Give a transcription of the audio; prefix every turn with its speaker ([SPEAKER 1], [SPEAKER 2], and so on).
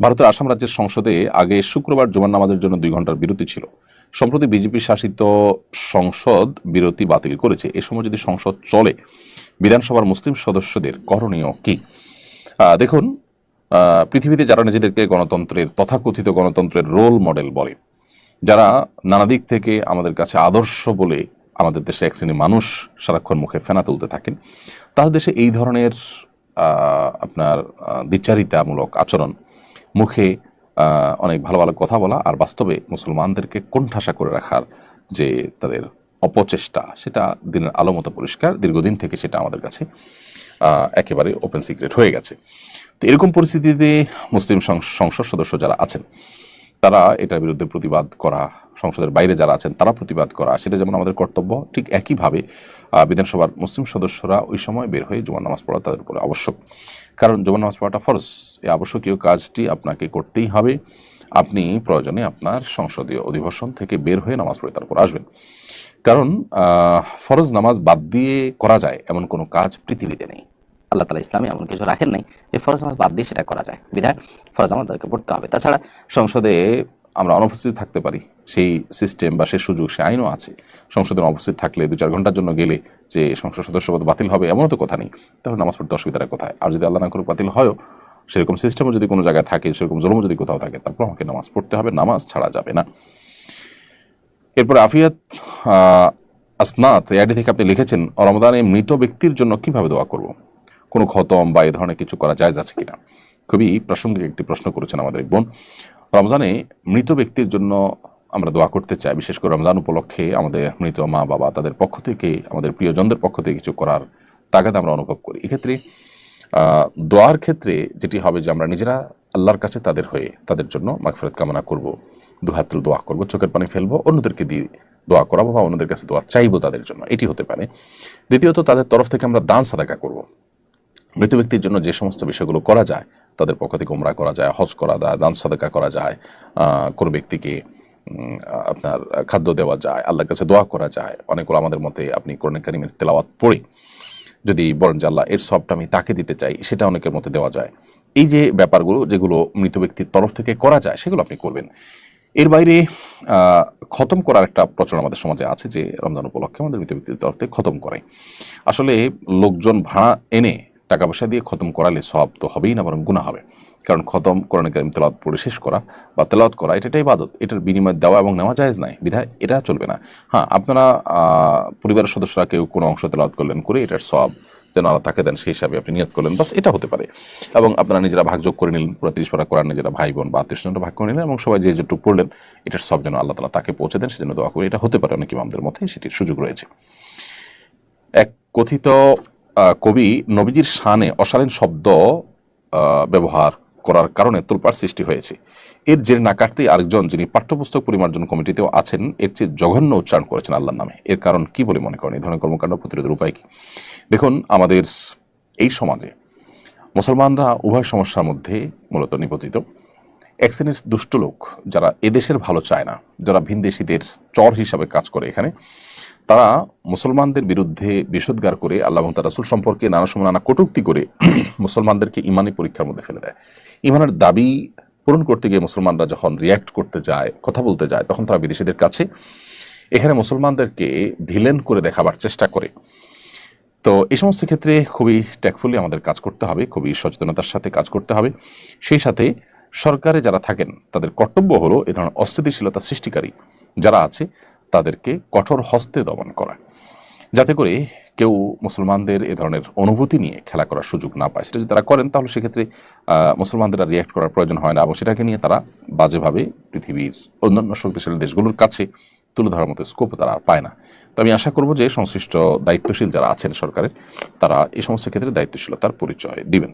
[SPEAKER 1] ভারতের আসাম রাজ্যের সংসদে আগে শুক্রবার জুমার নামাজের জন্য দুই ঘণ্টার বিরতি ছিল। সম্প্রতি বিজেপি শাসিত সংসদ বিরতি বাতিল করেছে। এ সময় যদি সংসদ চলে, বিধানসভার মুসলিম সদস্যদের করণীয় কি? দেখুন পৃথিবীতে যারা নিজেদেরকে গণতন্ত্রের, তথাকথিত গণতন্ত্রের রোল মডেল বলে, যারা নানা দিক থেকে আমাদের কাছে আদর্শ বলে আমাদের দেশে এক শ্রেণির মানুষ সারাক্ষণ মুখে ফেনা তুলতে থাকেন, তাদের দেশে এই ধরনের আপনার দ্বিচারিতামূলক আচরণ মুখে অনেক ভালো ভালো কথা বলা আর বাস্তবে মুসলমানদেরকে কোণঠাসা করে রাখার যে তাদের অপচেষ্টা, সেটা দিনের আলো মতো পরিষ্কার। দীর্ঘদিন থেকে সেটা আমাদের কাছে একেবারে ওপেন সিক্রেট হয়ে গেছে। তো এরকম পরিস্থিতিতে মুসলিম সংসদ সদস্য যারা আছেন তারা এটার বিরুদ্ধে প্রতিবাদ করা, সংসদের বাইরে যারা আছেন তারা প্রতিবাদ করা, সেটা যেমন আমাদের কর্তব্য, ঠিক একইভাবে বিধানসভার মুসলিম সদস্যরা ওই সময় বের হয়ে জুমার নামাজ পড়া তাদের উপরে আবশ্যক। কারণ জুমার নামাজ পড়াটা ফরজ, এই আবশ্যকীয় কাজটি আপনাকে করতেই হবে। আপনি প্রয়োজনে আপনার সংসদীয় অধিবেশন থেকে বের হয়ে নামাজ পড়ে তারপর আসবেন। কারণ ফরজ নামাজ বাদ দিয়ে করা যায় এমন কোনো কাজ পৃথিবীতে নেই।
[SPEAKER 2] আল্লাহ তালা ইসলামে এমন কিছু রাখেন নাই যে ফরজ নামাজ বাদ দিয়ে সেটা করা যায়। বিধায় ফরজ আমাদেরকে পড়তে হবে। তাছাড়া
[SPEAKER 1] সংসদে আমরা অনুপস্থিত থাকতে পারি। সেই সিস্টেম বা সেই সুযোগ সে আইনও আছে। সংসদে অনুপস্থিত থাকলে দু চার ঘণ্টার জন্য গেলে যে সংসদ সদস্যপদ বাতিল হবে এমনও তো কথা নেই। তাহলে নামাজ পড়তে অসুবিধাটা কোথায়? আর যদি আল্লাহ না করুক বাতিল হয়ও, সেরকম সিস্টেমও যদি কোনো জায়গায় থাকে, সেরকম জলমও যদি কোথাও থাকে, তারপর আমাকে নামাজ পড়তে হবে। নামাজ ছাড়া যাবে না। এরপর আফিয়াত আসনাত এআইডি থেকে আপনি লিখেছেন রমদানে মৃত ব্যক্তির জন্য কীভাবে দোয়া করব? কোনো খতম বা এই ধরনের কিছু করা যায় আছে কিনা? খুবই প্রাসঙ্গিক একটি প্রশ্ন করেছেন আমাদের এক বোন। রমজানে মৃত ব্যক্তির জন্য আমরা দোয়া করতে চাই। বিশেষ করে রমজান উপলক্ষে আমাদের মৃত মা, বাবা তাদের পক্ষ থেকে, আমাদের প্রিয়জনদের পক্ষ থেকে কিছু করার তাগাদ আমরা অনুভব করি। এক্ষেত্রে দোয়ার ক্ষেত্রে যেটি হবে যে আমরা নিজেরা আল্লাহর কাছে তাদের হয়ে তাদের জন্য মাগফিরাত কামনা করব দু হাত তুলে দোয়া করব, চোখের পানি ফেলব, অন্যদেরকে দিয়ে দোয়া করাবো বা অন্যদের কাছে দোয়া চাইব তাদের জন্য। এটি হতে পারে। দ্বিতীয়ত, তাদের তরফ থেকে আমরা দান সাদাকা করব। মৃত ব্যক্তির জন্য যে সমস্ত বিষয়গুলো করা যায়, তাদের পক্ষ থেকে উমরা করা যায়, হজ করা যায়, দান সাদাকা করা যায় কোনো ব্যক্তিকে আপনার খাদ্য দেওয়া যায়, আল্লাহর কাছে দোয়া করা যায় অনেকগুলো আমাদের মতে আপনি কোরআন কারিমের তেলাওয়াত পড়ে যদি বলেন যে আল্লাহ এর সবটা আমি তাকে দিতে চাই, সেটা অনেকের মধ্যে দেওয়া যায়। এই যে ব্যাপারগুলো, যেগুলো মৃত ব্যক্তির তরফ থেকে করা যায়, সেগুলো আপনি করবেন। এর বাইরে খতম করার একটা প্রচলন আমাদের সমাজে আছে যে রমজান উপলক্ষে আমাদের মৃত ব্যক্তির তরফ থেকে খতম করে। আসলে লোকজন ভাড়া এনে টাকা পয়সা দিয়ে খতম করালে সব তো হবেই না, বরং গুণা হবে। কারণ খতম, কোরআন কারিম তেলাওয়াত পড়ে শেষ করা বা তেলাওয়াত করা এটা একটা ইবাদত। এটার বিনিময় দেওয়া এবং নেওয়া জায়েজ নাই। বিধায় এটা চলবে না। হ্যাঁ আপনারা পরিবারের সদস্যরা কেউ কোনো অংশ তেলাওয়াত করলেন করে এটার সব যেন আল্লাহ তাকে দেন, সেই হিসাবে আপনি নিয়ত করলেন। বাস এটা হতে পারে। এবং আপনারা নিজেরা ভাগযোগ করে নিলেন। পুরো তিরিশ পারা করার নিজেরা ভাই বোন বা আত্মীয় স্বজনরা ভাগ করে নিলেন এবং সবাই যে যেটুকু পড়লেন, এটার সব যেন আল্লাহ তালা তাকে পৌঁছে দেন, সেজন্য দোয়া করে। এটা হতে পারে অনেক ইমামদের মধ্যে সেটির সুযোগ রয়েছে। এক কথিত কবি নবীজির শানে অশালীন শব্দ ব্যবহার করার কারণে তোলপাড় সৃষ্টি হয়েছে। এর জেনে না কাটতেই আরেকজন যিনি পাঠ্যপুস্তক পরিমার্জন কমিটিতেও আছেন, এর চেয়ে জঘন্য উচ্চারণ করেছেন আল্লাহর নামে। এর কারণ কি বলে মনে করেন? এই ধরনের কর্মকাণ্ড প্রতিরোধের উপায় কি? দেখুন, আমাদের এই সমাজে মুসলমানরা উভয় সমস্যার মধ্যে মূলত নিপতিত। এক শ্রেণির দুষ্ট লোক যারা এদেশের ভালো চায় না, যারা ভিনদেশিদের চর হিসাবে কাজ করে এখানে তারা মুসলমানদের বিরুদ্ধে বিষোদ্গার করে আল্লাহ তার রাসুল সম্পর্কে নানা সময় নানা কটূক্তি করে মুসলমানদেরকে ইমানি পরীক্ষার মধ্যে ফেলে দেয়। ইমানের দাবি পূরণ করতে গিয়ে মুসলমানরা যখন রিয়্যাক্ট করতে যায়, কথা বলতে যায়, তখন তারা বিদেশিদের কাছে এখানে মুসলমানদেরকে ভিলেন করে দেখাবার চেষ্টা করে। তো এই সমস্ত ক্ষেত্রে খুবই ট্যাকফুলি আমাদের কাজ করতে হবে, খুবই সচেতনতার সাথে কাজ করতে হবে। সেই সাথে সরকারে যারা থাকেন, তাদের কর্তব্য হলো এ ধরনের অস্থিতিশীলতা সৃষ্টিকারী যারা আছে তাদেরকে কঠোর হস্তে দমন করা। যাতে করে কেউ মুসলমানদের এ ধরনের অনুভূতি নিয়ে খেলা করার সুযোগ না পায়। সেটা যদি তারা করেন, তাহলে সেক্ষেত্রে মুসলমানদের রিয়্যাক্ট করার প্রয়োজন হয় না এবং সেটাকে নিয়ে তারা বাজেভাবে পৃথিবীর অন্যান্য শক্তিশালী দেশগুলোর কাছে তুলে ধরার মতো স্কোপ তারা আর পায় না। তো আমি আশা করব যে সংশ্লিষ্ট দায়িত্বশীল যারা আছেন সরকারের, তারা এই সমস্ত ক্ষেত্রে দায়িত্বশীলতার পরিচয় দিবেন।